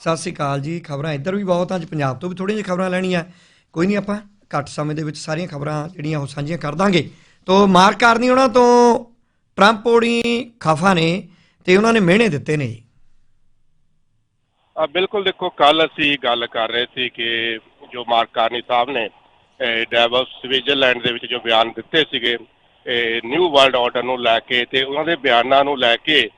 ਸਤਿ ਸ੍ਰੀ ਅਕਾਲ ਜੀ, ਖਬਰਾਂ ਇੱਧਰ ਵੀ ਬਹੁਤ ਅੱਜ ਪੰਜਾਬ ਤੋਂ ਵੀ ਥੋੜ੍ਹੀਆਂ ਜਿਹੀਆਂ ਖਬਰਾਂ ਲੈਣੀਆਂ। ਕੋਈ ਨਹੀਂ ਆਪਾਂ ਘੱਟ ਸਮੇਂ ਦੇ ਵਿੱਚ ਸਾਰੀਆਂ ਖਬਰਾਂ ਜਿਹੜੀਆਂ ਉਹ ਸਾਂਝੀਆਂ ਕਰ ਦਾਂਗੇ। ਤੋਂ ਮਾਰਕ ਕਰਨੀ ਉਹਨਾਂ ਤੋਂ ਟਰੰਪ ਹੋਣੀ ਖਫਾ ਨੇ ਤੇ ਉਹਨਾਂ ਨੇ ਮਿਹਣੇ ਦਿੱਤੇ ਨੇ। ਬਿਲਕੁਲ ਦੇਖੋ ਕੱਲ ਅਸੀਂ ਗੱਲ ਕਰ ਰਹੇ ਸੀ ਕਿ ਜੋ ਮਾਰਕ ਕਾਰਨੀ ਸਾਹਿਬ ਨੇ, ਇਹ ਸਵਿਟਜ਼ਰਲੈਂਡ ਦੇ ਵਿੱਚ ਜੋ ਬਿਆਨ ਦਿੱਤੇ ਸੀਗੇ ਨਿਊ ਵਰਲਡ ਆਰਡਰ ਨੂੰ ਲੈ ਕੇ ਤੇ ਉਹਨਾਂ ਦੇ ਬਿਆਨਾਂ ਨੂੰ ਲੈ ਕੇ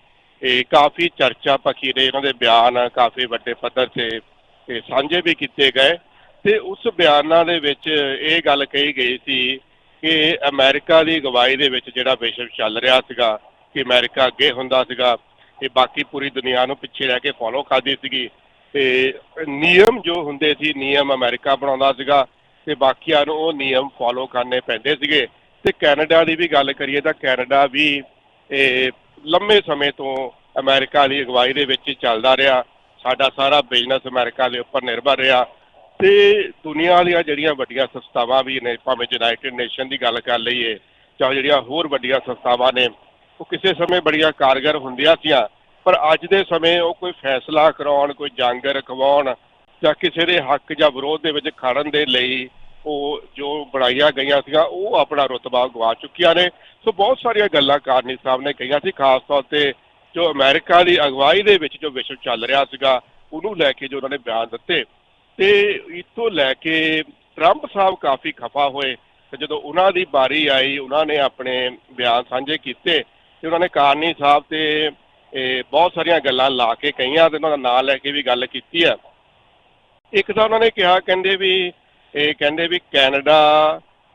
ਇਹ ਕਾਫੀ ਚਰਚਾ ਪਖੀ ਰਹੇ ਉਹਨਾਂ ਦੇ ਬਿਆਨ ਕਾਫੀ ਵੱਡੇ ਪੱਧਰ ਤੇ ਤੇ ਸਾਂਝੇ ਵੀ ਕੀਤੇ ਗਏ। ਤੇ ਉਸ ਬਿਆਨਾਂ ਦੇ ਵਿੱਚ ਇਹ ਗੱਲ ਕਹੀ ਗਈ ਸੀ ਕਿ ਅਮਰੀਕਾ ਦੀ ਅਗਵਾਈ ਦੇ ਵਿੱਚ ਜਿਹੜਾ ਵਿਸ਼ਵ ਚੱਲ ਰਿਹਾ ਸੀਗਾ, ਕਿ ਅਮਰੀਕਾ ਅੱਗੇ ਹੁੰਦਾ ਸੀਗਾ, ਤੇ ਬਾਕੀ ਪੂਰੀ ਦੁਨੀਆ ਨੂੰ ਪਿੱਛੇ ਰਹਿ ਕੇ ਫੋਲੋ ਕਰਦੀ ਸੀਗੀ। ਤੇ ਨਿਯਮ ਜੋ ਹੁੰਦੇ ਸੀ, ਨਿਯਮ ਅਮਰੀਕਾ ਬਣਾਉਂਦਾ ਸੀਗਾ, ਤੇ ਬਾਕੀਆਂ ਨੂੰ ਉਹ ਨਿਯਮ ਫੋਲੋ ਕਰਨੇ ਪੈਂਦੇ ਸੀਗੇ। ਤੇ ਕੈਨੇਡਾ ਦੀ ਵੀ ਗੱਲ ਕਰੀਏ ਤਾਂ ਕੈਨੇਡਾ ਵੀ ਇਹ ਲੰਮੇ ਸਮੇਂ ਤੋਂ ਅਮਰੀਕਾ ਦੀ ਅਗਵਾਈ ਦੇ ਵਿੱਚ ਚੱਲਦਾ ਰਿਹਾ। ਸਾਡਾ ਸਾਰਾ ਬਿਜ਼ਨਸ ਅਮਰੀਕਾ ਦੇ ਉੱਪਰ ਨਿਰਭਰ ਰਿਹਾ। ਤੇ ਦੁਨੀਆ ਦੀਆਂ ਜਿਹੜੀਆਂ ਵੱਡੀਆਂ ਸੰਸਥਾਵਾਂ ਵੀ ਨੇ, ਭਾਵੇਂ ਯੂਨਾਈਟਿਡ ਨੇਸ਼ਨ ਦੀ ਗੱਲ ਕਰ ਲਈਏ ਚਾਹੇ ਜਿਹੜੀਆਂ ਹੋਰ ਵੱਡੀਆਂ ਸੰਸਥਾਵਾਂ ਨੇ, ਉਹ ਕਿਸੇ ਸਮੇਂ ਬੜੀਆਂ ਕਾਰਗਰ ਹੁੰਦੀਆਂ ਸੀਆਂ। ਪਰ ਅੱਜ ਦੇ ਸਮੇਂ ਉਹ ਕੋਈ ਫੈਸਲਾ ਕਰਾਉਣ, ਕੋਈ ਜੰਗ ਰਖਵਾਉਣ, ਜਾਂ ਕਿਸੇ ਦੇ ਹੱਕ ਜਾਂ ਵਿਰੋਧ ਦੇ ਵਿੱਚ ਖੜਨ ਦੇ ਲਈ ਉਹ ਜੋ ਬਣਾਈਆਂ ਗਈਆਂ ਸੀਗਾ ਉਹ ਆਪਣਾ ਰੁਤਬਾ ਗਵਾ ਚੁੱਕੀਆਂ ਨੇ। ਸੋ ਬਹੁਤ ਸਾਰੀਆਂ ਗੱਲਾਂ ਕਾਰਨੀ ਸਾਹਿਬ ਨੇ ਕਹੀਆਂ ਸੀ, ਖਾਸ ਤੌਰ ਤੇ ਜੋ ਅਮਰੀਕਾ ਦੀ ਅਗਵਾਈ ਦੇ ਵਿੱਚ ਜੋ ਵਿਸ਼ਵ ਚੱਲ ਰਿਹਾ ਸੀਗਾ, ਉਹਨੂੰ ਲੈ ਕੇ ਜੋ ਉਹਨਾਂ ਨੇ ਬਿਆਨ ਦਿੱਤੇ। ਤੇ ਇਤੋਂ ਲੈ ਕੇ ਟਰੰਪ ਸਾਹਿਬ ਕਾਫੀ ਖਫਾ ਹੋਏ। ਤੇ ਜਦੋਂ ਉਹਨਾਂ ਦੀ ਵਾਰੀ ਆਈ, ਉਹਨਾਂ ਨੇ ਆਪਣੇ ਬਿਆਨ ਸਾਂਝੇ ਕੀਤੇ। ਤੇ ਉਹਨਾਂ ਨੇ ਕਾਰਨੀ ਸਾਹਿਬ ਤੇ ਬਹੁਤ ਸਾਰੀਆਂ ਗੱਲਾਂ ਲਾ ਕੇ ਕਹੀਆਂ ਤੇ ਉਹਨਾਂ ਦਾ ਨਾਂ ਲੈ ਕੇ ਵੀ ਗੱਲ ਕੀਤੀ ਹੈ। ਇੱਕ ਤਾਂ ਉਹਨਾਂ ਨੇ ਕਿਹਾ, ਕਹਿੰਦੇ ਵੀ ਇਹ ਕਹਿੰਦੇ ਵੀ ਕੈਨੇਡਾ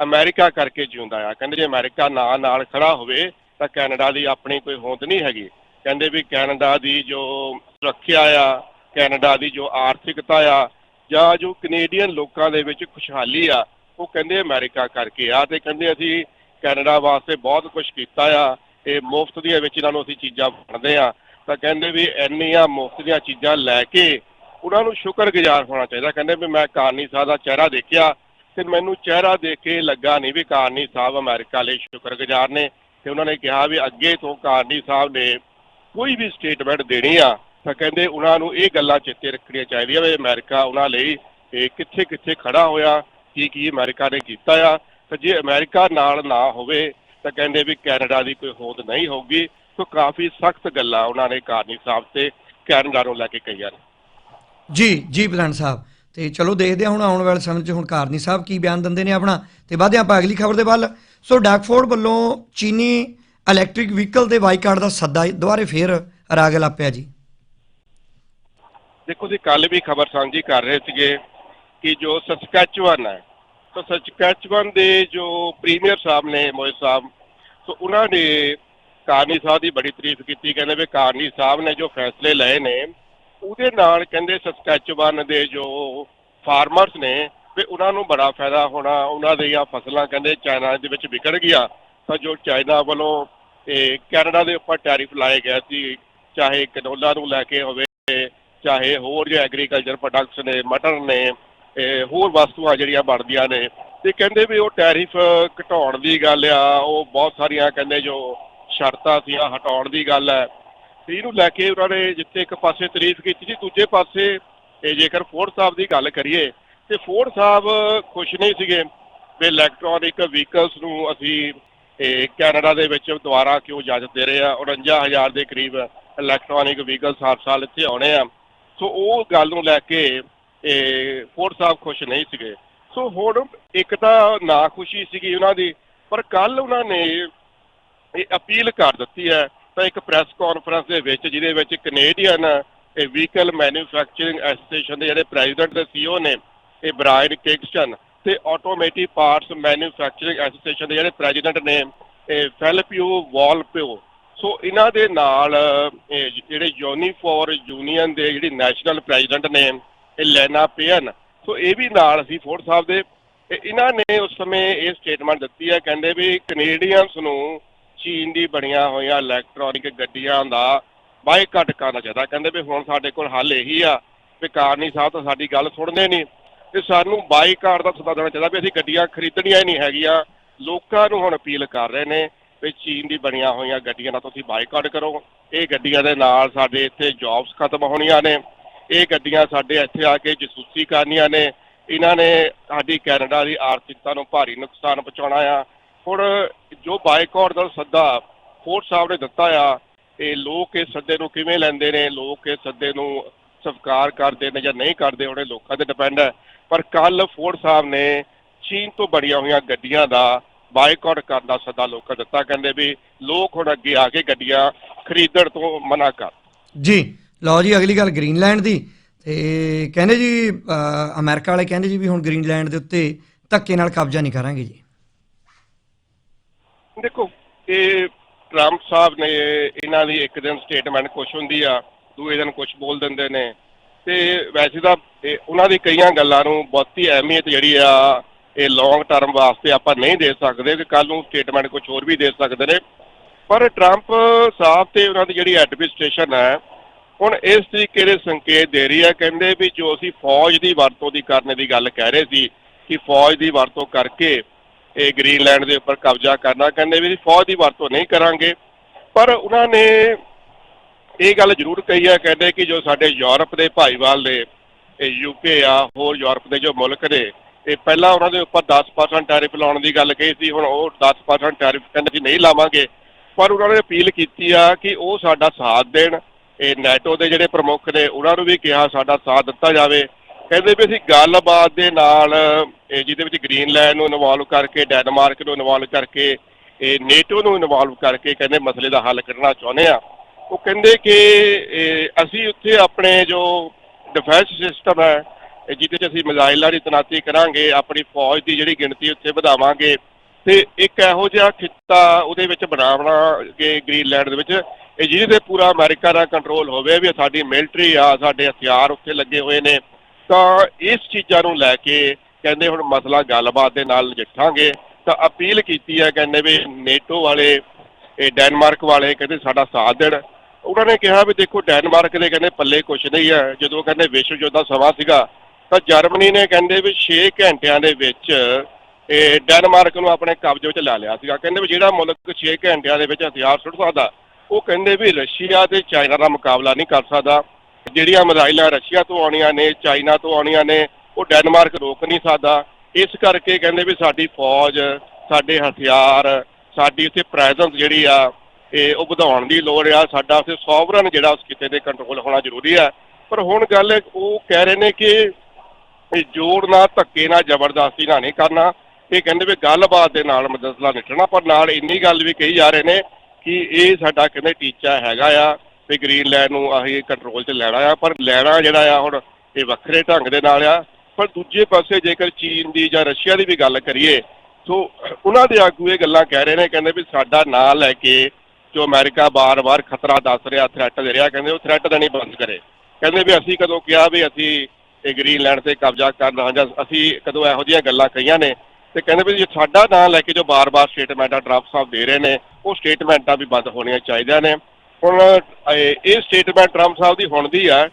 ਅਮਰੀਕਾ ਕਰਕੇ ਜਿਉਂਦਾ ਆ। ਕਹਿੰਦੇ ਜੇ ਅਮਰੀਕਾ ਨਾਂ ਨਾਲ ਖੜਾ ਹੋਵੇ ਤਾਂ ਕੈਨੇਡਾ ਦੀ ਆਪਣੀ ਕੋਈ ਹੋਂਦ ਨਹੀਂ ਹੈਗੀ। ਕਹਿੰਦੇ ਵੀ ਕੈਨੇਡਾ ਦੀ ਜੋ ਸੁਰੱਖਿਆ ਆ, ਕੈਨੇਡਾ ਦੀ ਜੋ ਆਰਥਿਕਤਾ ਆ ਜਾਂ ਜੋ ਕੈਨੇਡੀਅਨ ਲੋਕਾਂ ਦੇ ਵਿੱਚ ਖੁਸ਼ਹਾਲੀ ਆ, ਉਹ ਕਹਿੰਦੇ ਅਮਰੀਕਾ ਕਰਕੇ ਆ ਤੇ ਕਹਿੰਦੇ ਅਸੀਂ ਕੈਨੇਡਾ ਵਾਸਤੇ ਬਹੁਤ ਕੁਝ ਕੀਤਾ ਆ। ਇਹ ਮੁਫਤ ਦੀਆਂ ਵਿੱਚ ਇਹਨਾਂ ਨੂੰ ਅਸੀਂ ਚੀਜ਼ਾਂ ਵੰਡਦੇ ਆ। ਤਾਂ ਕਹਿੰਦੇ ਵੀ ਇੰਨੀਆਂ ਮੁਫਤ ਦੀਆਂ ਚੀਜ਼ਾਂ ਲੈ ਕੇ ਉਹਨਾਂ ਨੂੰ ਸ਼ੁਕਰਗੁਜ਼ਾਰ ਹੋਣਾ ਚਾਹੀਦਾ। ਕਹਿੰਦੇ ਵੀ ਮੈਂ ਕਾਰਨੀ ਸਾਹਿਬ ਦਾ ਚਿਹਰਾ ਦੇਖਿਆ ਤੇ ਮੈਨੂੰ ਚਿਹਰਾ ਦੇਖ ਕੇ ਲੱਗਾ ਨਹੀਂ ਵੀ ਕਾਰਨੀ ਸਾਹਿਬ ਅਮਰੀਕਾ ਲਈ ਸ਼ੁਕਰਗੁਜ਼ਾਰ ਨੇ। ਤੇ ਉਹਨਾਂ ਨੇ ਕਿਹਾ ਵੀ ਅੱਗੇ ਤੋਂ ਕਾਰਨੀ ਸਾਹਿਬ ਨੇ ਕੋਈ ਵੀ ਸਟੇਟਮੈਂਟ ਦੇਣੀ ਆ, ਤਾਂ ਕਹਿੰਦੇ ਉਹਨਾਂ ਨੂੰ ਇਹ ਗੱਲਾਂ ਚੇਤੇ ਰੱਖਣੀਆਂ ਚਾਹੀਦੀਆਂ ਵੀ ਅਮਰੀਕਾ ਉਹਨਾਂ ਲਈ ਇਹ ਕਿੱਥੇ ਕਿੱਥੇ ਖੜਾ ਹੋਇਆ ਕੀ ਕੀ ਅਮਰੀਕਾ ਨੇ ਕੀਤਾ ਆ। ਤਾਂ ਜੇ ਅਮਰੀਕਾ ਨਾਲ ਨਾ ਹੋਵੇ, ਤਾਂ ਕਹਿੰਦੇ ਵੀ ਕੈਨੇਡਾ ਦੀ ਕੋਈ ਹੋਂਦ ਨਹੀਂ ਹੋਊਗੀ। ਸੋ ਕਾਫੀ ਸਖਤ ਗੱਲਾਂ ਉਹਨਾਂ ਨੇ ਕਾਰਨੀ ਸਾਹਿਬ ਤੇ ਕੈਨੇਡਾ ਨੂੰ ਲੈ ਕੇ ਕਹੀਆਂ ਨੇ। ਜੀ ਜੀ ਪ੍ਰਧਾਨ ਸਾਹਿਬ। ਤੇ ਚਲੋ ਦੇਖਦੇ ਹਾਂ ਹੁਣ ਆਉਣ ਵਾਲੇ ਸਮੇਂ 'ਚ ਹੁਣ ਕਾਰਨੀ ਸਾਹਿਬ ਕੀ ਬਿਆਨ ਦਿੰਦੇ ਨੇ ਆਪਣਾ। ਤੇ ਬਾਅਦ ਆਪਾਂ ਅਗਲੀ ਖਬਰ ਦੇ ਵੱਲ। ਸੋ ਡੈਕਫੋਰਡ ਵੱਲੋਂ ਚੀਨੀ ਇਲੈਕਟ੍ਰਿਕ ਵਹੀਕਲ ਦੇ ਬਾਈਕਾਟ ਦਾ ਸੱਦਾ ਦੁਬਾਰੇ ਫੇਰ ਰਾਗ ਲਾਪਿਆ ਜੀ। ਦੇਖੋ ਜੀ ਕੱਲ ਵੀ ਖਬਰ ਸਾਂਝੀ ਕਰ ਰਹੇ ਸੀਗੇ ਕਿ ਜੋ ਸਸਕੈਚੁਅਨ ਹੈ, ਤਾਂ ਸਸਕੈਚੁਅਨ ਦੇ ਜੋ ਪ੍ਰੀਮੀਅਰ ਸਾਹਿਬ ਨੇ ਮੋਏ ਸਾਹਿਬ, ਸੋ ਉਹਨਾਂ ਨੇ ਕਾਰਨੀ ਸਾਹਿਬ ਦੀ ਬੜੀ ਤਾਰੀਫ ਕੀਤੀ। ਕਹਿੰਦੇ ਵੀ ਕਾਰਨੀ ਸਾਹਿਬ ਨੇ ਜੋ ਫੈਸਲੇ ਲਏ ਨੇ ਉਹਦੇ ਨਾਲ ਕਹਿੰਦੇ ਸਸਕੈਚੁਅਨ ਦੇ ਜੋ ਫਾਰਮਰਸ ਨੇ, ਵੀ ਉਹਨਾਂ ਨੂੰ ਬੜਾ ਫਾਇਦਾ ਹੋਣਾ, ਉਹਨਾਂ ਦੀਆਂ ਫਸਲਾਂ ਕਹਿੰਦੇ ਚਾਈਨਾ ਦੇ ਵਿੱਚ ਵਿਕੜ ਗਿਆ ਤਾਂ ਜੋ ਚਾਈਨਾ ਵੱਲੋਂ ਇਹ ਕੈਨੇਡਾ ਦੇ ਉੱਪਰ ਟੈਰਿਫ ਲਾਏ ਗਏ ਸੀ, ਚਾਹੇ ਕਨੋਲਾ ਨੂੰ ਲੈ ਕੇ ਹੋਵੇ, ਚਾਹੇ ਹੋਰ ਜੋ ਐਗਰੀਕਲਚਰ ਪ੍ਰੋਡਕਟਸ ਨੇ, ਮਟਰ ਨੇ, ਇਹ ਹੋਰ ਵਸਤੂਆਂ ਜਿਹੜੀਆਂ ਬਣਦੀਆਂ ਨੇ। ਤੇ ਕਹਿੰਦੇ ਵੀ ਉਹ ਟੈਰਿਫ ਘਟਾਉਣ ਦੀ ਗੱਲ ਆ, ਉਹ ਬਹੁਤ ਸਾਰੀਆਂ ਕਹਿੰਦੇ ਜੋ ਸ਼ਰਤਾਂ ਸੀ ਹਟਾਉਣ ਦੀ ਗੱਲ ਹੈ ਤੇ ਇਹਨੂੰ ਲੈ ਕੇ ਉਹਨਾਂ ਨੇ ਜਿੱਥੇ ਇੱਕ ਪਾਸੇ ਤਾਰੀਫ ਕੀਤੀ ਸੀ, ਦੂਜੇ ਪਾਸੇ ਇਹ ਜੇਕਰ ਫੋਰਡ ਸਾਹਿਬ ਦੀ ਗੱਲ ਕਰੀਏ, ਤੇ ਫੋਰਡ ਸਾਹਿਬ ਖੁਸ਼ ਨਹੀਂ ਸੀਗੇ ਵੀ ਇਲੈਕਟ੍ਰੋਨਿਕ ਵਹੀਕਲਸ ਨੂੰ ਅਸੀਂ ਇਹ ਕੈਨੇਡਾ ਦੇ ਵਿੱਚ ਦੁਬਾਰਾ ਕਿਉਂ ਇਜਾਜ਼ਤ ਦੇ ਰਹੇ ਆ? 49000 ਦੇ ਕਰੀਬ ਇਲੈਕਟ੍ਰੋਨਿਕ ਵਹੀਕਲਸ ਹਰ ਸਾਲ ਇੱਥੇ ਆਉਣੇ ਆ। ਸੋ ਉਹ ਗੱਲ ਨੂੰ ਲੈ ਕੇ ਇਹ ਫੋਰਡ ਸਾਹਿਬ ਖੁਸ਼ ਨਹੀਂ ਸੀਗੇ। ਸੋ ਹੁਣ ਇੱਕ ਤਾਂ ਨਾ ਖੁਸ਼ੀ ਸੀਗੀ ਉਹਨਾਂ ਦੀ, ਪਰ ਕੱਲ ਉਹਨਾਂ ਨੇ ਇਹ ਅਪੀਲ ਕਰ ਦਿੱਤੀ ਹੈ ਤਾਂ ਇੱਕ ਪ੍ਰੈਸ ਕਾਨਫਰੰਸ ਦੇ ਵਿੱਚ, ਜਿਹਦੇ ਵਿੱਚ ਕੈਨੇਡੀਅਨ ਇਹ ਵਹੀਕਲ ਮੈਨੂਫੈਕਚਰਿੰਗ ਐਸੋਸੀਏਸ਼ਨ ਦੇ ਜਿਹੜੇ ਪ੍ਰੈਜ਼ੀਡੈਂਟ ਤੇ ਸੀਓ ਨੇ, ਇਹ ਬ੍ਰਾਇਨ ਕਿੰਗਸਟਨ ਤੇ ਆਟੋਮੇਟਿਵ ਪਾਰਟਸ ਮੈਨੂਫੈਕਚਰਿੰਗ ਐਸੋਸੀਏਸ਼ਨ ਦੇ ਜਿਹੜੇ ਪ੍ਰੈਜ਼ੀਡੈਂਟ ਨੇ, ਇਹ ਫੈਲਪਿਓ ਵਾਲਪਿਓ ਸੋ ਇਹਨਾਂ ਦੇ ਨਾਲ ਜਿਹੜੇ ਯੂਨੀਫੋਰ ਯੂਨੀਅਨ ਦੇ ਜਿਹੜੀ ਨੈਸ਼ਨਲ ਪ੍ਰੈਜ਼ੀਡੈਂਟ ਨੇ, ਇਹ ਲੈਨਾ ਪੇਨ ਸੋ ਇਹ ਵੀ ਨਾਲ ਸੀ ਫੋਰਡ ਸਾਹਿਬ ਦੇ। ਇਹਨਾਂ ਨੇ ਉਸ ਸਮੇਂ ਇਹ ਸਟੇਟਮੈਂਟ ਦਿੱਤੀ ਹੈ, ਕਹਿੰਦੇ ਵੀ ਕੈਨੇਡੀਅਨਸ ਨੂੰ ਚੀਨ ਦੀ ਬਣੀਆਂ ਹੋਈਆਂ ਇਲੈਕਟ੍ਰੋਨਿਕ ਗੱਡੀਆਂ ਦਾ ਬਾਈਕਾਟ ਕਰਨਾ ਚਾਹੀਦਾ। ਕਹਿੰਦੇ ਵੀ ਹੁਣ ਸਾਡੇ ਕੋਲ ਹੱਲ ਇਹੀ ਆ ਵੀ ਕਾਰਨੀ ਸਾਹਿਬ ਤਾਂ ਸਾਡੀ ਗੱਲ ਸੁਣਦੇ ਨਹੀਂ। ਤੇ ਸਾਨੂੰ ਬਾਈਕਾਟ ਦਾ ਸੱਦਾ ਦੇਣਾ ਚਾਹੀਦਾ ਵੀ ਅਸੀਂ ਗੱਡੀਆਂ ਖਰੀਦਣੀਆਂ ਹੀ ਨਹੀਂ ਹੈਗੀਆਂ। ਲੋਕਾਂ ਨੂੰ ਹੁਣ ਅਪੀਲ ਕਰ ਰਹੇ ਨੇ ਵੀ ਚੀਨ ਦੀ ਬਣੀਆਂ ਹੋਈਆਂ ਗੱਡੀਆਂ ਦਾ ਤੁਸੀਂ ਬਾਈਕਾਟ ਕਰੋ। ਇਹ ਗੱਡੀਆਂ ਦੇ ਨਾਲ ਸਾਡੇ ਇੱਥੇ ਜੌਬਸ ਖਤਮ ਹੋਣੀਆਂ ਨੇ। ਇਹ ਗੱਡੀਆਂ ਸਾਡੇ ਇੱਥੇ ਆ ਕੇ ਜਸੂਸੀ ਕਰਨੀਆਂ ਨੇ। ਇਹਨਾਂ ਨੇ ਸਾਡੀ ਕੈਨੇਡਾ ਦੀ ਆਰਥਿਕਤਾ ਨੂੰ ਭਾਰੀ ਨੁਕਸਾਨ ਪਹੁੰਚਾਉਣਾ ਆ। ਹੁਣ ਜੋ ਬਾਈਕਾਟ ਦਾ ਸੱਦਾ ਫੋਰਟ ਸਾਹਿਬ ਨੇ ਦਿੱਤਾ ਆ ਇਹ ਲੋਕ ਇਸ ਸੱਦੇ ਨੂੰ ਕਿਵੇਂ ਲੈਂਦੇ ਨੇ ਲੋਕ ਇਸ ਸੱਦੇ ਨੂੰ ਸਵੀਕਾਰ ਕਰਦੇ ਨੇ ਜਾਂ ਨਹੀਂ ਕਰਦੇ ਉਹਨੇ ਲੋਕਾਂ ਤੇ ਡਿਪੈਂਡ ਹੈ। ਪਰ ਕੱਲ ਫੋਰਟ ਸਾਹਿਬ ਨੇ ਚੀਨ ਤੋਂ ਬਣੀਆਂ ਹੋਈਆਂ ਗੱਡੀਆਂ ਦਾ ਬਾਈਕਾਟ ਕਰਨ ਦਾ ਸੱਦਾ ਲੋਕਾਂ ਦਿੱਤਾ। ਕਹਿੰਦੇ ਵੀ ਲੋਕ ਹੁਣ ਅੱਗੇ ਆ ਕੇ ਗੱਡੀਆਂ ਖਰੀਦਣ ਤੋਂ ਮਨਾ ਕਰ। ਜੀ ਲਓ ਜੀ ਅਗਲੀ ਗੱਲ ਗ੍ਰੀਨਲੈਂਡ ਦੀ। ਤੇ ਕਹਿੰਦੇ ਜੀ ਅ, ਅਮਰੀਕਾ ਵਾਲੇ ਕਹਿੰਦੇ ਜੀ ਵੀ ਹੁਣ ਗ੍ਰੀਨਲੈਂਡ ਦੇ ਉੱਤੇ ਧੱਕੇ ਨਾਲ ਕਬਜ਼ਾ ਨਹੀਂ ਕਰਾਂਗੇ ਜੀ। ਦੇਖੋ, ਇਹ ਟਰੰਪ ਸਾਹਿਬ ਨੇ ਇਹਨਾਂ ਦੀ ਇੱਕ ਦਿਨ ਸਟੇਟਮੈਂਟ ਕੁਛ ਹੁੰਦੀ ਆ, ਦੂਏ ਦਿਨ ਕੁਛ ਬੋਲ ਦਿੰਦੇ ਨੇ। ਤੇ ਵੈਸੇ ਤਾਂ ਇਹ ਉਹਨਾਂ ਦੀ ਕਈਆਂ ਗੱਲਾਂ ਨੂੰ ਬਹੁਤੀ ਅਹਿਮੀਅਤ ਜਿਹੜੀ ਆ, ਇਹ ਲੌਂਗ ਟਰਮ ਵਾਸਤੇ ਆਪਾਂ ਨਹੀਂ ਦੇ ਸਕਦੇ ਕਿ ਕੱਲ ਨੂੰ ਸਟੇਟਮੈਂਟ ਕੁਛ ਹੋਰ ਵੀ ਦੇ ਸਕਦੇ ਨੇ। ਪਰ ਟਰੰਪ ਸਾਹਿਬ ਤੇ ਉਹਨਾਂ ਦੀ ਜਿਹੜੀ ਐਡਮਿਨਿਸਟ੍ਰੇਸ਼ਨ ਹੈ, ਹੁਣ ਇਸ ਤਰੀਕੇ ਦੇ ਸੰਕੇਤ ਦੇ ਰਹੀ ਹੈ ਕਹਿੰਦੇ ਵੀ ਜੋ ਅਸੀਂ ਫੌਜ ਦੀ ਵਰਤੋਂ ਦੀ ਕਰਨੇ ਦੀ ਗੱਲ ਕਹਿ ਰਹੇ ਸੀ, ਕਿ ਫੌਜ ਦੀ ਵਰਤੋਂ ਕਰਕੇ ਇਹ ਗ੍ਰੀਨਲੈਂਡ ਦੇ ਉੱਪਰ ਕਬਜ਼ਾ ਕਰਨਾ, ਕਹਿੰਦੇ ਵੀ ਅਸੀਂ ਫੌਜ ਦੀ ਵਰਤੋਂ ਨਹੀਂ ਕਰਾਂਗੇ। ਪਰ ਉਹਨਾਂ ਨੇ ਇਹ ਗੱਲ ਜ਼ਰੂਰ ਕਹੀ ਹੈ, ਕਹਿੰਦੇ ਕਿ ਜੋ ਸਾਡੇ ਯੂਰਪ ਦੇ ਭਾਈਵਾਲ ਨੇ, ਇਹ ਯੂਕੇ ਆ, ਹੋਰ ਯੂਰਪ ਦੇ ਜੋ ਮੁਲਕ ਨੇ, ਇਹ ਪਹਿਲਾਂ ਉਹਨਾਂ ਦੇ ਉੱਪਰ 10% ਟੈਰਿਫ ਲਾਉਣ ਦੀ ਗੱਲ ਕਹੀ ਸੀ, ਹੁਣ ਉਹ 10% ਟੈਰਿਫ ਕਹਿੰਦੇ ਸੀ ਨਹੀਂ ਲਾਵਾਂਗੇ। ਪਰ ਉਹਨਾਂ ਨੇ ਅਪੀਲ ਕੀਤੀ ਆ ਕਿ ਉਹ ਸਾਡਾ ਸਾਥ ਦੇਣ, ਇਹ ਨੈਟੋ ਦੇ ਜਿਹੜੇ ਪ੍ਰਮੁੱਖ ਨੇ, ਉਹਨਾਂ ਨੂੰ ਵੀ ਕਿਹਾ ਸਾਡਾ ਸਾਥ ਦਿੱਤਾ ਜਾਵੇ। ਕਹਿੰਦੇ ਵੀ ਅਸੀਂ ਗੱਲਬਾਤ ਦੇ ਨਾਲ ਜਿਹਦੇ ਵਿੱਚ ਗ੍ਰੀਨਲੈਂਡ ਨੂੰ ਇਨਵੋਲਵ ਕਰਕੇ, ਡੈਨਮਾਰਕ ਨੂੰ ਇਨਵੋਲਵ ਕਰਕੇ, ਇਹ ਨੇਟੋ ਨੂੰ ਇਨਵੋਲਵ ਕਰਕੇ ਕਹਿੰਦੇ ਮਸਲੇ ਦਾ ਹੱਲ ਕੱਢਣਾ ਚਾਹੁੰਦੇ ਆ। ਉਹ ਕਹਿੰਦੇ ਕਿ ਅਸੀਂ ਉੱਥੇ ਆਪਣੇ ਜੋ ਡਿਫੈਂਸ ਸਿਸਟਮ ਹੈ ਜਿਹਦੇ 'ਚ ਅਸੀਂ ਮਿਜ਼ਾਈਲਾਂ ਦੀ ਤਨਾਤੀ ਕਰਾਂਗੇ, ਆਪਣੀ ਫੌਜ ਦੀ ਜਿਹੜੀ ਗਿਣਤੀ ਉੱਥੇ ਵਧਾਵਾਂਗੇ, ਤੇ ਇੱਕ ਇਹੋ ਜਿਹਾ ਖਿੱਤਾ ਉਹਦੇ ਵਿੱਚ ਬਣਾਉਣਾਗੇ ਗ੍ਰੀਨਲੈਂਡ ਦੇ ਵਿੱਚ, ਇਹ ਜਿਹਦੇ ਤੇ ਪੂਰਾ ਅਮਰੀਕਾ ਦਾ ਕੰਟਰੋਲ ਹੋਵੇ, ਵੀ ਸਾਡੀ ਮਿਲਟਰੀ ਆ, ਸਾਡੇ ਹਥਿਆਰ ਉੱਥੇ ਲੱਗੇ ਹੋਏ ਨੇ ਤਾਂ ਇਸ ਚੀਜ਼ਾਂ ਨੂੰ ਲੈ ਕੇ ਕਹਿੰਦੇ ਹੁਣ ਮਸਲਾ ਗੱਲਬਾਤ ਦੇ ਨਾਲ ਨਜਿੱਠਾਂਗੇ, ਤਾਂ ਅਪੀਲ ਕੀਤੀ ਹੈ ਕਹਿੰਦੇ ਵੀ ਨੇਟੋ ਵਾਲੇ, ਇਹ ਡੈਨਮਾਰਕ ਵਾਲੇ ਕਹਿੰਦੇ ਸਾਡਾ ਸਾਥ ਦੇਣ। ਉਹਨਾਂ ਨੇ ਕਿਹਾ ਵੀ ਦੇਖੋ ਡੈਨਮਾਰਕ ਦੇ ਕਹਿੰਦੇ ਪੱਲੇ ਕੁਛ ਨਹੀਂ ਹੈ, ਜਦੋਂ ਕਹਿੰਦੇ ਵਿਸ਼ਵ ਯੁੱਧ ਦਾ ਸਮਾਂ ਸੀਗਾ, ਤਾਂ ਜਰਮਨੀ ਨੇ ਕਹਿੰਦੇ ਵੀ 6 ਘੰਟਿਆਂ ਦੇ ਵਿੱਚ ਇਹ ਡੈਨਮਾਰਕ ਨੂੰ ਆਪਣੇ ਕਬਜ਼ੇ ਵਿੱਚ ਲੈ ਲਿਆ ਸੀਗਾ। ਕਹਿੰਦੇ ਵੀ ਜਿਹੜਾ ਮੁਲਕ 6 ਘੰਟਿਆਂ ਦੇ ਵਿੱਚ ਹਥਿਆਰ ਸੁੱਟ ਸਕਦਾ, ਉਹ ਕਹਿੰਦੇ ਵੀ ਰਸ਼ੀਆ ਤੇ ਚਾਈਨਾ ਦਾ ਮੁਕਾਬਲਾ ਨਹੀਂ ਕਰ ਸਕਦਾ। ਜਿਹੜੀਆਂ ਮਿਜ਼ਾਈਲਾਂ ਰਸ਼ੀਆ ਤੋਂ ਆਉਣੀਆਂ ਨੇ, ਚਾਈਨਾ ਤੋਂ ਆਉਣੀਆਂ ਨੇ, ਉਹ ਡੈਨਮਾਰਕ ਰੋਕ ਨਹੀਂ ਸਕਦਾ। ਇਸ ਕਰਕੇ ਕਹਿੰਦੇ ਵੀ ਸਾਡੀ ਫੌਜ, ਸਾਡੇ ਹਥਿਆਰ, ਸਾਡੀ ਉੱਥੇ ਪ੍ਰੈਜ਼ੈਂਸ ਜਿਹੜੀ ਆ, ਇਹ ਉਹ ਵਧਾਉਣ ਦੀ ਲੋੜ ਆ। ਸਾਡਾ ਉੱਥੇ ਸੋਵਰਨ ਜਿਹੜਾ ਉਸ ਕਿਤੇ ਦੇ ਕੰਟਰੋਲ ਹੋਣਾ ਜ਼ਰੂਰੀ ਆ। ਪਰ ਹੁਣ ਗੱਲ ਉਹ ਕਹਿ ਰਹੇ ਨੇ ਕਿ ਇਹ ਜੋੜ ਨਾ ਧੱਕੇ ਨਾਲ, ਜ਼ਬਰਦਸਤੀ ਨਾਲ ਨਹੀਂ ਕਰਨਾ। ਇਹ ਕਹਿੰਦੇ ਵੀ ਗੱਲਬਾਤ ਦੇ ਨਾਲ ਮਸਲਾ ਨਿੱਠਣਾ ਪਰ ਨਾਲ ਇੰਨੀ ਗੱਲ ਵੀ ਕਹੀ ਜਾ ਰਹੇ ਨੇ ਕਿ ਇਹ ਸਾਡਾ ਕਹਿੰਦੇ ਟੀਚਾ ਹੈਗਾ ਆ। ਵੀ ਗ੍ਰੀਨਲੈਂਡ ਨੂੰ ਅਸੀਂ ਕੰਟਰੋਲ 'ਚ ਲੈਣਾ ਆ, ਪਰ ਲੈਣਾ ਜਿਹੜਾ ਆ ਹੁਣ ਇਹ ਵੱਖਰੇ ਢੰਗ ਦੇ ਨਾਲ ਆ। ਪਰ ਦੂਜੇ ਪਾਸੇ ਜੇਕਰ ਚੀਨ ਦੀ ਜਾਂ ਰਸ਼ੀਆ ਦੀ ਵੀ ਗੱਲ ਕਰੀਏ, ਸੋ ਉਹਨਾਂ ਦੇ ਆਗੂ ਇਹ ਗੱਲਾਂ ਕਹਿ ਰਹੇ ਨੇ, ਕਹਿੰਦੇ ਵੀ ਸਾਡਾ ਨਾਂ ਲੈ ਕੇ ਜੋ ਅਮਰੀਕਾ ਬਾਰ-ਬਾਰ ਖਤਰਾ ਦੱਸ ਰਿਹਾ ਥ੍ਰੈਟ ਦੇ ਰਿਹਾ, ਕਹਿੰਦੇ ਉਹ ਥ੍ਰੈਟ ਦੇਣੀ ਬੰਦ ਕਰੇ। ਕਹਿੰਦੇ ਵੀ ਅਸੀਂ ਕਦੋਂ ਕਿਹਾ ਵੀ ਅਸੀਂ ਇਹ ਗ੍ਰੀਨਲੈਂਡ ਤੇ ਕਬਜ਼ਾ ਕਰਨਾ ਜਾਂ ਅਸੀਂ ਕਦੋਂ ਇਹੋ ਜਿਹੀਆਂ ਗੱਲਾਂ ਕਹੀਆਂ ਨੇ, ਤੇ ਕਹਿੰਦੇ ਵੀ ਜੇ ਸਾਡਾ ਨਾਂ ਲੈ ਕੇ ਜੋ ਬਾਰ-ਬਾਰ ਸਟੇਟਮੈਂਟਾਂ ਡਰਾਫਟ ਸਾਹਿਬ ਦੇ ਰਹੇ ਨੇ, ਉਹ ਸਟੇਟਮੈਂਟਾਂ ਵੀ ਬੰਦ ਹੋਣੀਆਂ ਚਾਹੀਦੀਆਂ ਨੇ। ਹੁਣ ਇਹ ਸਟੇਟਮੈਂਟ ਟਰੰਪ ਸਾਹਿਬ ਦੀ ਹੁਣ ਦੀ ਆ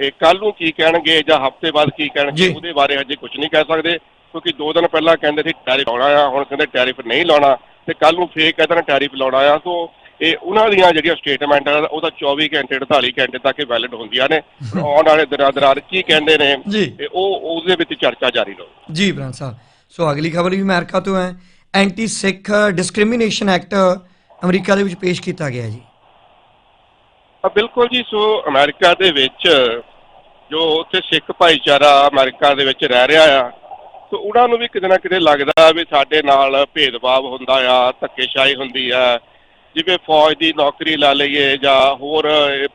ਇਹ ਕੱਲ ਨੂੰ ਕੀ ਕਹਿਣਗੇ ਜਾਂ ਹਫ਼ਤੇ ਬਾਅਦ ਕੀ ਕਹਿਣਗੇ। ਉਹਦੇ ਬਾਰੇ ਹਜੇ ਕੁਝ ਨਹੀਂ ਕਹਿ ਸਕਦੇ ਕਿਉਂਕਿ ਦੋ ਦਿਨ ਪਹਿਲਾਂ ਕਹਿੰਦੇ ਸੀ ਟੈਰਿਫ ਲਾਉਣਾ ਆ ਹੁਣ ਕਹਿੰਦੇ ਟੈਰਿਫ ਨਹੀਂ ਲਾਉਣਾ ਤੇ ਕੱਲ ਨੂੰ ਫੇਰ ਕਹਿੰਦੇ ਟੈਰਿਫ ਲਾਉਣਾ ਆ। ਸੋ ਇਹ ਉਹਨਾਂ ਦੀਆਂ ਜਿਹੜੀਆਂ ਸਟੇਟਮੈਂਟ ਆ ਉਹ ਤਾਂ 24 ਘੰਟੇ 48 ਘੰਟੇ ਤੱਕ ਵੈਲਿਡ ਹੁੰਦੀਆਂ ਨੇ। ਆਉਣ ਵਾਲੇ ਦਿਨਾਂ ਦੌਰਾਨ ਕੀ ਕਹਿੰਦੇ ਨੇ ਤੇ ਉਹ ਉਹਦੇ ਵਿੱਚ ਚਰਚਾ ਜਾਰੀ ਰਹੂ। ਜੀ ਬ੍ਰਾਂਡ ਸਾਹਿਬ। ਸੋ ਅਗਲੀ ਖਬਰ ਵੀ ਅਮਰੀਕਾ ਤੋਂ ਹੈ। Anti Sikh discrimination act America ਦੇ ਵਿੱਚ ਪੇਸ਼ ਕੀਤਾ ਗਿਆ ਜੀ। ਬਿਲਕੁਲ ਜੀ, ਸੋ ਅਮਰੀਕਾ ਦੇ ਵਿੱਚ, ਜੋ ਉੱਥੇ ਸਿੱਖ ਭਾਈਚਾਰਾ ਅਮਰੀਕਾ ਦੇ ਵਿੱਚ ਰਹਿ ਰਿਹਾ ਆ, ਸੋ ਉਹਨਾਂ ਨੂੰ ਵੀ ਕਿਤੇ ਨਾ ਕਿਤੇ ਲੱਗਦਾ ਵੀ ਸਾਡੇ ਨਾਲ ਭੇਦਭਾਵ ਹੁੰਦਾ ਆ, ਧੱਕੇਸ਼ਾਹੀ ਹੁੰਦੀ ਆ, ਜਿਵੇਂ ਫੌਜ ਦੀ ਨੌਕਰੀ ਲਾ ਲਈਏ ਜਾਂ ਹੋਰ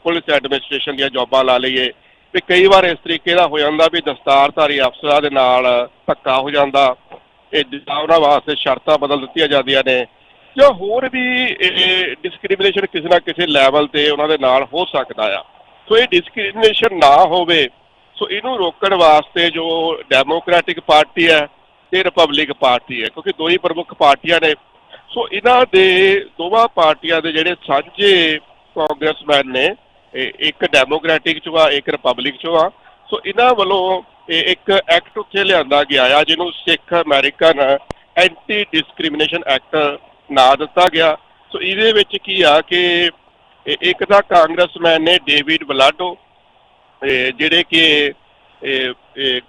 ਪੁਲਿਸ ਐਡਮਿਨਿਸਟ੍ਰੇਸ਼ਨ ਦੀਆਂ ਜੌਬਾਂ ਲਾ ਲਈਏ, ਵੀ ਕਈ ਵਾਰ ਇਸ ਤਰੀਕੇ ਦਾ ਹੋ ਜਾਂਦਾ ਵੀ ਦਸਤਾਰਧਾਰੀ ਅਫਸਰਾਂ ਦੇ ਨਾਲ ਧੱਕਾ ਹੋ ਜਾਂਦਾ, ਇਹ ਉਹਨਾਂ ਵਾਸਤੇ ਸ਼ਰਤਾਂ ਬਦਲ ਦਿੱਤੀਆਂ ਜਾਂਦੀਆਂ ਨੇ ਜਾਂ ਹੋਰ ਵੀ ਇਹ ਡਿਸਕ੍ਰਿਮੀਨੇਸ਼ਨ ਕਿਸੇ ਨਾ ਕਿਸੇ ਲੈਵਲ ਤੇ ਉਹਨਾਂ ਦੇ ਨਾਲ ਹੋ ਸਕਦਾ ਆ। ਸੋ ਇਹ ਡਿਸਕ੍ਰਿਮੀਨੇਸ਼ਨ ਨਾ ਹੋਵੇ, ਸੋ ਇਹਨੂੰ ਰੋਕਣ ਵਾਸਤੇ ਜੋ ਡੈਮੋਕ੍ਰੈਟਿਕ ਪਾਰਟੀ ਹੈ ਤੇ ਰਿਪਬਲਿਕ ਪਾਰਟੀ ਹੈ, ਕਿਉਂਕਿ ਦੋ ਹੀ ਪ੍ਰਮੁੱਖ ਪਾਰਟੀਆਂ ਨੇ। ਸੋ ਇਹਨਾਂ ਦੇ ਦੋਵਾਂ ਪਾਰਟੀਆਂ ਦੇ ਜਿਹੜੇ ਸਾਂਝੇ ਕਾਂਗਰਸਮੈਨ ਨੇ, ਇਹ ਇੱਕ ਡੈਮੋਕ੍ਰੈਟਿਕ ਚੋਂ ਆ ਇੱਕ ਰਿਪਬਲਿਕ ਚੋਂ ਆ ਸੋ ਇਹਨਾਂ ਵੱਲੋਂ ਇਹ ਇੱਕ ਐਕਟ ਉੱਥੇ ਲਿਆਂਦਾ ਗਿਆ ਆ, ਜਿਹਨੂੰ Sikh American anti discrimination act ਨਾਂ ਦਿੱਤਾ ਗਿਆ। ਸੋ ਇਹਦੇ ਵਿੱਚ ਕੀ ਆ ਕਿ ਇੱਕ ਤਾਂ ਕਾਂਗਰਸਮੈਨ ਨੇ ਡੇਵਿਡ ਬਲਾਡੋ ਜਿਹੜੇ ਕਿ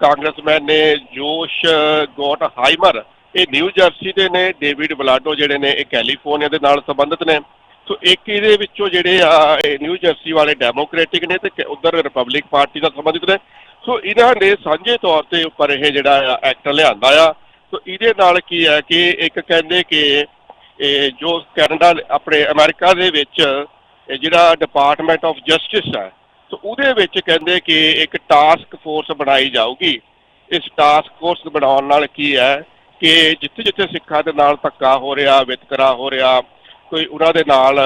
ਕਾਂਗਰਸਮੈਨ ਨੇ ਜੋਸ਼ ਗੋਟ ਹਾਈਮਰ, ਇਹ ਨਿਊ ਜਰਸੀ ਦੇ ਨੇ, ਡੇਵਿਡ ਬਲਾਡੋ ਜਿਹੜੇ ਨੇ, ਇਹ ਕੈਲੀਫੋਰਨੀਆ ਦੇ ਨਾਲ ਸੰਬੰਧਿਤ ਨੇ। ਸੋ ਇੱਕ ਇਹਦੇ ਵਿੱਚੋਂ ਜਿਹੜੇ ਆ, ਇਹ ਨਿਊ ਜਰਸੀ ਵਾਲੇ ਡੈਮੋਕ੍ਰੈਟਿਕ ਨੇ ਤੇ ਉਧਰ ਰਿਪਬਲਿਕ ਪਾਰਟੀ ਨਾਲ ਸੰਬੰਧਿਤ ਨੇ। ਸੋ ਇਹਨਾਂ ਨੇ ਸਾਂਝੇ ਤੌਰ ਤੇ ਉੱਪਰ ਇਹ ਜਿਹੜਾ ਐਕਟ ਲਿਆਂਦਾ ਆ। ਸੋ ਇਹਦੇ ਨਾਲ ਕੀ ਹੈ ਕਿ ਇੱਕ ਕਹਿੰਦੇ ਕਿ ਇਹ ਜੋ ਕੈਨੇਡਾ ਆਪਣੇ ਅਮਰੀਕਾ ਦੇ ਵਿੱਚ ਜਿਹੜਾ ਡਿਪਾਰਟਮੈਂਟ ਆਫ ਜਸਟਿਸ ਹੈ ਸੋ ਉਹਦੇ ਵਿੱਚ ਕਹਿੰਦੇ ਕਿ ਇੱਕ ਟਾਸਕ ਫੋਰਸ ਬਣਾਈ ਜਾਊਗੀ। ਇਸ ਟਾਸਕ ਫੋਰਸ ਬਣਾਉਣ ਨਾਲ ਕੀ ਹੈ ਕਿ ਜਿੱਥੇ ਜਿੱਥੇ ਸਿੱਖਾਂ ਦੇ ਨਾਲ ਧੱਕਾ ਹੋ ਰਿਹਾ, ਵਿਤਕਰਾ ਹੋ ਰਿਹਾ, ਕੋਈ ਉਹਨਾਂ ਦੇ ਨਾਲ,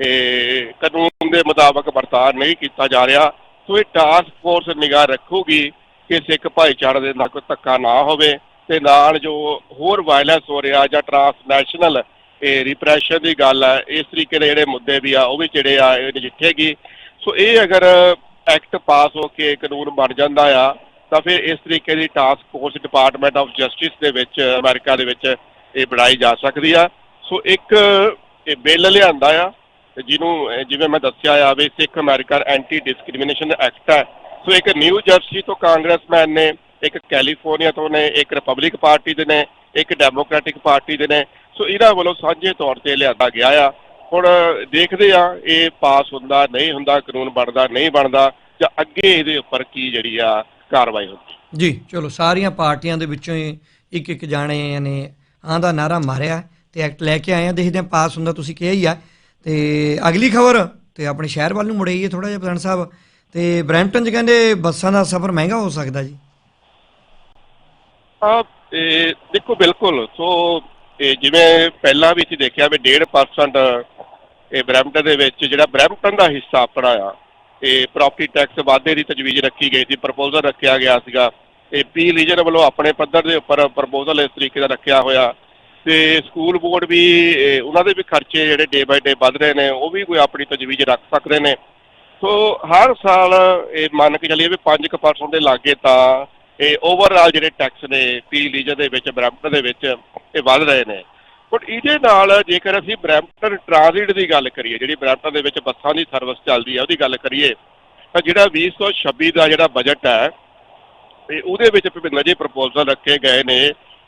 ਇਹ ਕਾਨੂੰਨ ਦੇ ਮੁਤਾਬਕ ਵਰਤਾਅ ਨਹੀਂ ਕੀਤਾ ਜਾ ਰਿਹਾ ਸੋ ਇਹ ਟਾਸਕ ਫੋਰਸ ਨਿਗਾਹ ਰੱਖੂਗੀ ਕਿ ਸਿੱਖ ਭਾਈਚਾਰੇ ਦੇ ਨਾਲ ਕੋਈ ਧੱਕਾ ਨਾ ਹੋਵੇ ਤੇ ਨਾਲ ਜੋ ਹੋਰ ਵਾਇਲੈਂਸ ਹੋ ਰਿਹਾ ਜਾਂ ਟ੍ਰਾਂਸਨੈਸ਼ਨਲ ਇਹ ਰਿਪਰੈਸ਼ਨ ਦੀ ਗੱਲ ਹੈ ਇਸ ਤਰੀਕੇ ਦੇ ਜਿਹੜੇ ਮੁੱਦੇ ਵੀ ਆ, ਉਹ ਵੀ ਜਿਹੜੇ ਆ ਇਹ ਨਜਿੱਠੇਗੀ ਸੋ ਇਹ ਅਗਰ ਐਕਟ ਪਾਸ ਹੋ ਕੇ ਕਾਨੂੰਨ ਬਣ ਜਾਂਦਾ ਆ, ਤਾਂ ਫਿਰ ਇਸ ਤਰੀਕੇ ਦੀ task force department of justice ਦੇ ਵਿੱਚ ਅਮਰੀਕਾ ਦੇ ਵਿੱਚ ਇਹ ਬਣਾਈ ਜਾ ਸਕਦੀ ਆ। ਸੋ ਇੱਕ ਇਹ ਬਿੱਲ ਲਿਆਂਦਾ ਆ ਜਿਹਨੂੰ ਜਿਵੇਂ ਮੈਂ ਦੱਸਿਆ ਆ ਵੀ Sikh American anti discrimination act ਹੈ ਸੋ ਇੱਕ ਨਿਊ ਜਰਸੀ ਤੋਂ ਕਾਂਗਰਸਮੈਨ ਨੇ, ਇੱਕ ਕੈਲੀਫੋਰਨੀਆ ਤੋਂ ਨੇ, ਇੱਕ ਰਿਪਬਲਿਕ ਪਾਰਟੀ ਦੇ ਨੇ, ਇੱਕ ਡੈਮੋਕ੍ਰੈਟਿਕ ਪਾਰਟੀ ਦੇ ਨੇ ਸੋ ਇਹਨਾਂ ਵੱਲੋਂ ਸਾਂਝੇ ਤੌਰ ਤੇ ਲਿਆਂਦਾ ਗਿਆ ਆ। ਹੁਣ ਦੇਖਦੇ ਆ ਇਹ ਪਾਸ ਹੁੰਦਾ ਨਹੀਂ ਹੁੰਦਾ ਕਾਨੂੰਨ ਬਣਦਾ ਨਹੀਂ ਬਣਦਾ ਜਾਂ ਅੱਗੇ ਇਹਦੇ ਉੱਪਰ ਕੀ ਜਿਹੜੀ ਆ ਕਾਰਵਾਈ ਹੁੰਦੀ? ਜੀ ਚਲੋ ਸਾਰੀਆਂ ਪਾਰਟੀਆਂ ਦੇ ਵਿੱਚੋਂ ਇੱਕ ਇੱਕ ਜਾਣੇ ਨੇ ਆਂ ਦਾ ਨਾਰਾ ਮਾਰਿਆ ਤੇ ਐਕਟ ਲੈ ਕੇ ਆਏ ਆ। ਦੇਖਦੇ ਆ ਪਾਸ ਹੁੰਦਾ ਤੁਸੀਂ ਕਿਹਾ ਹੀ ਆ। ਤੇ ਅਗਲੀ ਖਬਰ ਤੇ ਆਪਣੇ ਸ਼ਹਿਰ ਵੱਲ ਨੂੰ ਮੁੜੇਈਏ ਥੋੜਾ ਜਿਹਾ ਪ੍ਰਧਾਨ ਸਾਹਿਬ। ਤੇ ਬਰੈਂਪਟਨ 'ਚ ਕਹਿੰਦੇ ਬੱਸਾਂ ਦਾ ਸਫ਼ਰ ਮਹਿੰਗਾ ਹੋ ਸਕਦਾ ਜੀ। ਆ ਦੇਖੋ ਬਿਲਕੁਲ। ਸੋ ਇਹ ਜਿਵੇਂ ਪਹਿਲਾਂ ਵੀ ਅਸੀਂ ਦੇਖਿਆ ਵੀ 1.5% ਇਹ ਬਰੈਂਪਟਨ ਦੇ ਵਿੱਚ ਜਿਹੜਾ ਬਰੈਂਪਟਨ ਦਾ ਹਿੱਸਾ ਆਪਣਾ ਆ, ਇਹ ਪ੍ਰਾਪਰਟੀ ਟੈਕਸ ਵਾਧੇ ਦੀ ਤਜਵੀਜ਼ ਰੱਖੀ ਗਈ ਸੀ ਪ੍ਰਪੋਜ਼ਲ ਰੱਖਿਆ ਗਿਆ ਸੀਗਾ। ਇਹ ਪੀ ਰੀਜਨ ਵੱਲੋਂ ਆਪਣੇ ਪੱਧਰ ਦੇ ਉੱਪਰ ਪ੍ਰਪੋਜ਼ਲ ਇਸ ਤਰੀਕੇ ਦਾ ਰੱਖਿਆ ਹੋਇਆ। ਤੇ ਸਕੂਲ ਬੋਰਡ ਵੀ, ਇਹ ਉਹਨਾਂ ਦੇ ਵੀ ਖਰਚੇ ਜਿਹੜੇ ਡੇ ਬਾਈ ਡੇ ਵੱਧ ਰਹੇ ਨੇ, ਉਹ ਵੀ ਕੋਈ ਆਪਣੀ ਤਜਵੀਜ਼ ਰੱਖ ਸਕਦੇ ਨੇ। ਸੋ ਹਰ ਸਾਲ ਇਹ ਮੰਨ ਕੇ ਚੱਲੀਏ ਵੀ 5% ਦੇ ਲਾਗੇ ਤਾਂ ਇਹ ਓਵਰਆਲ ਜਿਹੜੇ ਟੈਕਸ ਨੇ ਪੀ ਰੀਜਨ ਦੇ ਵਿੱਚ ਬਰੈਂਪਟਨ ਦੇ ਵਿੱਚ, ਇਹ ਵੱਧ ਰਹੇ ਨੇ। ਬਟ ਇਹਦੇ ਨਾਲ ਜੇਕਰ ਅਸੀਂ ਬਰੈਂਪਟਨ ਟ੍ਰਾਂਜ਼ਿਟ ਦੀ ਗੱਲ ਕਰੀਏ, ਜਿਹੜੀ ਬਰੈਂਪਟਨ ਦੇ ਵਿੱਚ ਬੱਸਾਂ ਦੀ ਸਰਵਿਸ ਚੱਲਦੀ ਹੈ ਉਹਦੀ ਗੱਲ ਕਰੀਏ, ਤਾਂ ਜਿਹੜਾ 2026 ਦਾ ਜਿਹੜਾ ਬਜਟ ਹੈ ਤੇ ਉਹਦੇ ਵਿੱਚ ਵਿਭਿੰਨ ਜਿਹੇ ਪ੍ਰਪੋਜ਼ਲ ਰੱਖੇ ਗਏ ਨੇ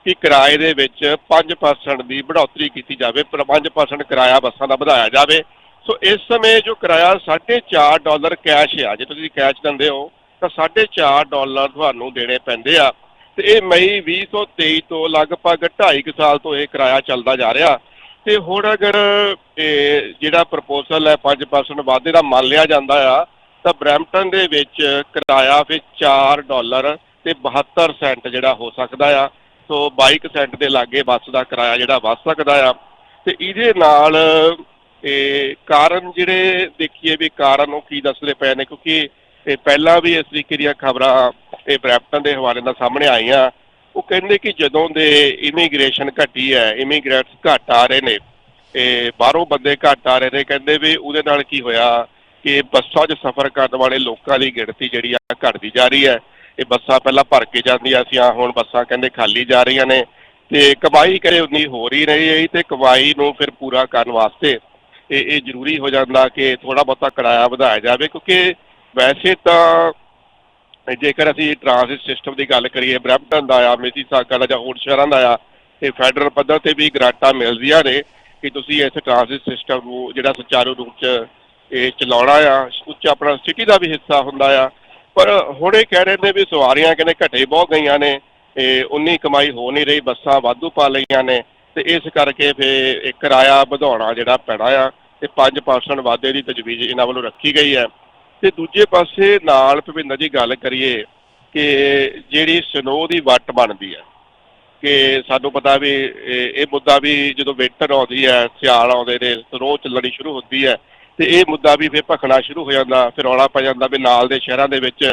ਕਿ ਕਿਰਾਏ ਦੇ ਵਿੱਚ 5% ਦੀ ਵਧੋਤਰੀ ਕੀਤੀ ਜਾਵੇ, ਪਰ 5% ਕਿਰਾਇਆ ਬੱਸਾਂ ਦਾ ਵਧਾਇਆ ਜਾਵੇ। ਸੋ ਇਸ ਸਮੇਂ ਜੋ ਕਿਰਾਇਆ 4.5 ਡਾਲਰ ਕੈਸ਼ ਆ, ਜੇ ਤੁਸੀਂ ਕੈਸ਼ ਦਿੰਦੇ ਹੋ ਤਾਂ 4.5 ਡਾਲਰ ਤੁਹਾਨੂੰ ਦੇਣੇ ਪੈਂਦੇ ਆ। ਤੇ ਇਹ ਮਈ 2023 ਤੋਂ ਲਗਭਗ 2.5 ਸਾਲ ਤੋਂ ਇਹ ਕਿਰਾਇਆ ਚੱਲਦਾ ਜਾ ਰਿਹਾ। ਤੇ ਹੁਣ ਅਗਰ ਇਹ ਜਿਹੜਾ ਪ੍ਰਪੋਜ਼ਲ ਹੈ 5% ਵਾਧੇ ਦਾ ਮੰਨ ਲਿਆ ਜਾਂਦਾ ਆ, ਤਾਂ ਬਰੈਂਪਟਨ ਦੇ ਵਿੱਚ ਕਿਰਾਇਆ ਫਿਰ 4 ਡਾਲਰ ਤੇ 72 ਸੈਂਟ ਜਿਹੜਾ ਹੋ ਸਕਦਾ ਆ। ਸੋ 22 ਸੈਂਟ ਦੇ ਲਾਗੇ ਬੱਸ ਦਾ ਕਿਰਾਇਆ ਜਿਹੜਾ ਵੱਧ ਸਕਦਾ ਆ। ਤੇ ਇਹਦੇ ਨਾਲ ਇਹ ਕਾਰਨ ਜਿਹੜੇ ਦੇਖੀਏ ਵੀ ਕਾਰਨ ਉਹ ਕੀ ਦੱਸਦੇ ਪਏ ਨੇ, ਕਿਉਂਕਿ ਇਹ ਪਹਿਲਾਂ ਵੀ ਇਸ ਤਰੀਕੇ ਦੀਆਂ ਖਬਰਾਂ ਇਹ ਬਰੈਂਪਟਨ ਦੇ ਹਵਾਲੇ ਨਾਲ ਸਾਹਮਣੇ ਆਈਆਂ। ਉਹ ਕਹਿੰਦੇ ਕਿ ਜਦੋਂ ਦੇ ਇਮੀਗ੍ਰੇਸ਼ਨ ਘਟੀ ਹੈ ਇਮੀਗ੍ਰੈਂਟਸ ਘੱਟ ਆ ਰਹੇ ਨੇ ਇਹ ਬਾਹਰੋਂ ਬੰਦੇ ਘੱਟ ਆ ਰਹੇ ਨੇ, ਕਹਿੰਦੇ ਵੀ ਉਹਦੇ ਨਾਲ ਕੀ ਹੋਇਆ ਕਿ ਬੱਸਾਂ 'ਚ ਸਫ਼ਰ ਕਰਨ ਵਾਲੇ ਲੋਕਾਂ ਦੀ ਗਿਣਤੀ ਜਿਹੜੀ ਆ ਘਟਦੀ ਜਾ ਰਹੀ ਹੈ। ਇਹ ਬੱਸਾਂ ਪਹਿਲਾਂ ਭਰ ਕੇ ਜਾਂਦੀਆਂ ਸੀ ਆ ਹੁਣ ਬੱਸਾਂ ਕਹਿੰਦੇ ਖਾਲੀ ਜਾ ਰਹੀਆਂ ਨੇ, ਤੇ ਕਮਾਈ ਕਰੇ ਉਨੀ ਹੋ ਰਹੀ ਰਹੀ ਹੈ ਤੇ ਕਮਾਈ ਨੂੰ ਫਿਰ ਪੂਰਾ ਕਰਨ ਵਾਸਤੇ ਇਹ ਇਹ ਜ਼ਰੂਰੀ ਹੋ ਜਾਂਦਾ ਕਿ ਥੋੜਾ ਬਹੁਤਾ ਕਿਰਾਇਆ ਵਧਾਇਆ ਜਾਵੇ ਕਿਉਂਕਿ ਵੈਸੇ ਤਾਂ ਜੇਕਰ ਅਸੀਂ ਟ੍ਰਾਂਸਿਟ ਸਿਸਟਮ ਦੀ ਗੱਲ ਕਰੀਏ, ਬਰੈਂਪਟਨ ਦਾ ਆ ਮਿਸੀਸਾਗਾ ਦਾ ਜਾਂ ਹੋਰ ਸ਼ਹਿਰਾਂ ਦਾ ਆ, ਤੇ ਫੈਡਰਲ ਪੱਧਰ ਤੇ ਵੀ ਗ੍ਰਾਂਟਾਂ ਮਿਲਦੀਆਂ ਨੇ ਕਿ ਤੁਸੀਂ ਇਸ ਟ੍ਰਾਂਸਿਟ ਸਿਸਟਮ ਨੂੰ ਜਿਹੜਾ ਸੁਚਾਰੂ ਰੂਪ 'ਚ ਇਹ ਚਲਾਉਣਾ ਆ, ਉੱਚ ਆਪਣਾ ਸਿਟੀ ਦਾ ਵੀ ਹਿੱਸਾ ਹੁੰਦਾ ਆ। ਪਰ ਹੁਣ ਇਹ ਕਹਿ ਰਹੇ ਨੇ ਵੀ ਸਵਾਰੀਆਂ ਕਹਿੰਦੇ ਘਟੇ ਬਹੁਤ ਗਈਆਂ ਨੇ ਇਹ ਉਨੀ ਕਮਾਈ ਹੋ ਨਹੀਂ ਰਹੀ, ਬੱਸਾਂ ਵਾਧੂ ਪਾ ਲਈਆਂ ਨੇ, ਤੇ ਇਸ ਕਰਕੇ ਫਿਰ ਇਹ ਕਿਰਾਇਆ ਵਧਾਉਣਾ ਜਿਹੜਾ ਪੈਣਾ ਆ, ਤੇ 5% ਵਾਧੇ ਦੀ ਤਜਵੀਜ਼ ਇਹਨਾਂ ਵੱਲੋਂ ਰੱਖੀ ਗਈ ਹੈ। ਤੇ ਦੂਜੇ ਪਾਸੇ ਨਾਲ ਭਵਿੰਦਰ ਜੀ ਗੱਲ ਕਰੀਏ ਕਿ ਜਿਹੜੀ ਸਨੋ ਦੀ ਵੱਟ ਬਣਦੀ ਹੈ, ਕਿ ਸਾਨੂੰ ਪਤਾ ਵੀ ਇਹ ਮੁੱਦਾ ਵੀ ਜਦੋਂ ਵਿੰਟਰ ਆਉਂਦੀ ਹੈ, ਸਿਆਲ ਆਉਂਦੇ ਨੇ ਸਨੋ ਚੱਲਣੀ ਸ਼ੁਰੂ ਹੁੰਦੀ ਹੈ, ਤੇ ਇਹ ਮੁੱਦਾ ਵੀ ਫਿਰ ਭਖਣਾ ਸ਼ੁਰੂ ਹੋ ਜਾਂਦਾ, ਫਿਰ ਰੌਲਾ ਪੈ ਜਾਂਦਾ ਵੀ ਨਾਲ ਦੇ ਸ਼ਹਿਰਾਂ ਦੇ ਵਿੱਚ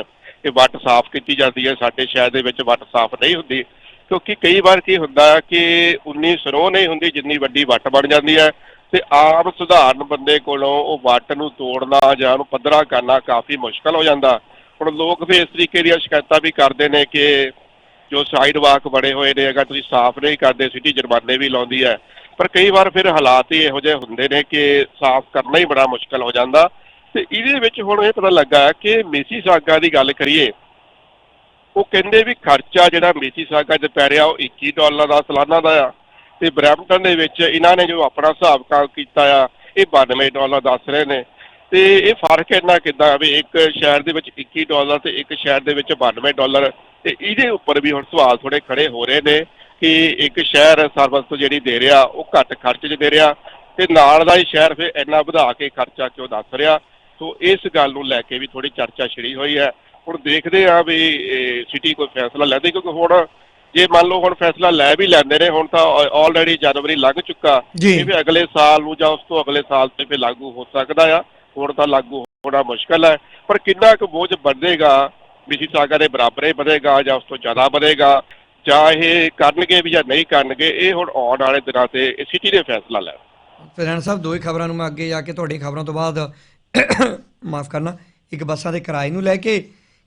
ਇਹ ਵੱਟ ਸਾਫ਼ ਕੀਤੀ ਜਾਂਦੀ ਹੈ, ਸਾਡੇ ਸ਼ਹਿਰ ਦੇ ਵਿੱਚ ਵੱਟ ਸਾਫ਼ ਨਹੀਂ ਹੁੰਦੀ। ਕਿਉਂਕਿ ਕਈ ਵਾਰ ਕੀ ਹੁੰਦਾ ਕਿ ਉਨੀ ਸਰੋਹ ਨਹੀਂ ਹੁੰਦੀ ਜਿੰਨੀ ਵੱਡੀ ਵੱਟ ਬਣ ਜਾਂਦੀ ਹੈ ਤੇ ਆਮ ਸਧਾਰਨ ਬੰਦੇ ਕੋਲੋਂ ਉਹ ਵੱਟ ਨੂੰ ਤੋੜਨਾ ਜਾਂ ਉਹਨੂੰ ਪੱਧਰਾ ਕਰਨਾ ਕਾਫੀ ਮੁਸ਼ਕਲ ਹੋ ਜਾਂਦਾ। ਹੁਣ ਲੋਕ ਵੀ ਇਸ ਤਰੀਕੇ ਦੀਆਂ ਸ਼ਿਕਾਇਤਾਂ ਵੀ ਕਰਦੇ ਨੇ ਕਿ ਜੋ ਸਾਈਡ ਵਾਕ ਬਣੇ ਹੋਏ ਨੇ, ਅਗਰ ਤੁਸੀਂ ਸਾਫ਼ ਨਹੀਂ ਕਰਦੇ ਸਿਟੀ ਜੁਰਮਾਨੇ ਵੀ ਲਾਉਂਦੀ ਹੈ। ਪਰ ਕਈ ਵਾਰ ਫਿਰ ਹਾਲਾਤ ਹੀ ਇਹੋ ਜਿਹੇ ਹੁੰਦੇ ਨੇ ਕਿ ਸਾਫ਼ ਕਰਨਾ ਹੀ ਬੜਾ ਮੁਸ਼ਕਲ ਹੋ ਜਾਂਦਾ। ਤੇ ਇਹਦੇ ਵਿੱਚ ਹੁਣ ਇਹ ਪਤਾ ਲੱਗਾ ਕਿ ਮੇਸੀ ਸਾਗਾ ਦੀ ਗੱਲ ਕਰੀਏ, ਉਹ ਕਹਿੰਦੇ ਵੀ ਖਰਚਾ ਜਿਹੜਾ ਮੇਸੀ ਸਾਗਾ 'ਚ ਪੈ ਰਿਹਾ, ਉਹ 21 ਡਾਲਰ ਦਾ, ਸਾਲਾਨਾ ਦਾ ਆ। ਤੇ ਬਰੈਂਪਟਨ ਦੇ ਵਿੱਚ ਇਹਨਾਂ ਨੇ ਜੋ ਆਪਣਾ ਹਿਸਾਬ ਕਿਤਾਬ ਕੀਤਾ ਆ, ਇਹ 92 ਡਾਲਰ ਦੱਸ ਰਹੇ ਨੇ। ਤੇ ਇਹ ਫ਼ਰਕ ਇੰਨਾ ਕਿੱਦਾਂ ਵੀ ਇੱਕ ਸ਼ਹਿਰ ਦੇ ਵਿੱਚ 21 ਡਾਲਰ ਤੇ ਇੱਕ ਸ਼ਹਿਰ ਦੇ ਵਿੱਚ 92 ਡਾਲਰ ਤੇ ਇਹਦੇ ਉੱਪਰ ਵੀ ਹੁਣ ਸਵਾਲ ਥੋੜੇ ਖੜੇ ਹੋ ਰਹੇ ਨੇ ਕਿ ਇੱਕ ਸ਼ਹਿਰ ਸਰਵਿਸ ਜਿਹੜੀ ਦੇ ਰਿਹਾ, ਉਹ ਘੱਟ ਖਰਚ 'ਚ ਦੇ ਰਿਹਾ ਤੇ ਨਾਲ ਦਾ ਹੀ ਸ਼ਹਿਰ ਫਿਰ ਇੰਨਾ ਵਧਾ ਕੇ ਖਰਚਾ ਕਿਉਂ ਦੱਸ ਰਿਹਾ। ਸੋ ਇਸ ਗੱਲ ਨੂੰ ਲੈ ਕੇ ਵੀ ਥੋੜੀ ਚਰਚਾ ਛਿੜੀ ਹੋਈ ਹੈ। ਹੁਣ ਦੇਖਦੇ ਆ ਵੀ ਸਿਟੀ ਕੋਈ ਫੈਸਲਾ ਲੈਂਦੇ ਕਿਉਂਕਿ ਹੁਣ ਜੇ ਮੰਨ ਲਓ ਹੁਣ ਫੈਸਲਾ ਲੈ ਵੀ ਲੈਂਦੇ ਨੇ ਹੁਣ ਤਾਂ ਆਲਰੇਡੀ ਜਨਵਰੀ ਲੰਘ ਚੁੱਕਾ। ਇਹ ਵੀ ਅਗਲੇ ਸਾਲ ਨੂੰ ਜਾਂ ਉਸ ਤੋਂ ਅਗਲੇ ਸਾਲ ਤੇ ਫਿਰ ਲਾਗੂ ਹੋ ਸਕਦਾ ਆ। ਹੁਣ ਤਾਂ ਲਾਗੂ ਹੋਣਾ ਮੁਸ਼ਕਲ ਹੈ। ਪਰ ਕਿੰਨਾ ਕੁ ਬੋਝ ਵਧੇਗਾ ਮਿਸੀ ਸਾਗਾ ਦੇ ਬਰਾਬਰ ਹੀ ਵਧੇਗਾ ਜਾਂ ਉਸ ਤੋਂ ਜ਼ਿਆਦਾ ਵਧੇਗਾ ਜਾਂ ਇਹ ਕਰਨਗੇ ਵੀ ਜਾਂ ਨਹੀਂ ਕਰਨਗੇ ਇਹ ਹੁਣ ਆਉਣ ਵਾਲੇ ਦਿਨਾਂ ਤੇ ਸਿਟੀ ਦੇ ਫੈਸਲਾ ਲੈ ਫਰੈਂਡ ਸਾਹਿਬ ਦੋ ਹੀ ਖਬਰਾਂ ਨੂੰ ਮੈਂ ਅੱਗੇ ਜਾ ਕੇ ਤੁਹਾਡੀ ਖਬਰਾਂ ਤੋਂ ਬਾਅਦ ਮਾਫ ਕਰਨਾ। ਇੱਕ ਬੱਸਾਂ ਦੇ ਕਿਰਾਏ ਨੂੰ ਲੈ ਕੇ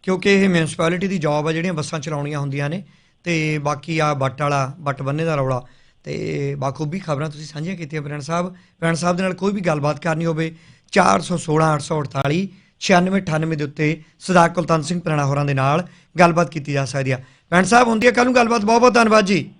ਕਿਉਂਕਿ ਇਹ ਮਿਊਨਿਸਪੈਲਿਟੀ ਦੀ ਜੌਬ ਆ ਜਿਹੜੀਆਂ ਬੱਸਾਂ ਚਲਾਉਣੀਆਂ ਹੁੰਦੀਆਂ ਨੇ ਤੇ ਬਾਕੀ ਆ ਬੱਟ ਵਾਲਾ ਬੱਟ ਬੰਨੇ ਦਾ ਰੌਲਾ। ਤੇ ਬਾਖੂਬੀ ਖਬਰਾਂ ਤੁਸੀਂ ਸਾਂਝੀਆਂ ਕੀਤੀਆਂ ਫਰੈਂਡ ਸਾਹਿਬ। ਫਰੈਂਡ ਸਾਹਿਬ ਦੇ ਨਾਲ ਕੋਈ ਵੀ ਗੱਲਬਾਤ ਕਰਨੀ ਹੋਵੇ 416 848 9698 ਦੇ ਉੱਤੇ ਸਦਾ ਕੁਲਤਨ ਸਿੰਘ ਪ੍ਰਣਾ ਹੋਰਾਂ ਦੇ ਨਾਲ ਗੱਲਬਾਤ ਕੀਤੀ ਜਾ ਸਕਦੀ ਆ। ਫਰੈਂਡ ਸਾਹਿਬ, ਹੁੰਦੀ ਹੈ ਕੱਲ ਨੂੰ ਗੱਲਬਾਤ। ਬਹੁਤ ਬਹੁਤ ਧੰਨਵਾਦ ਜੀ।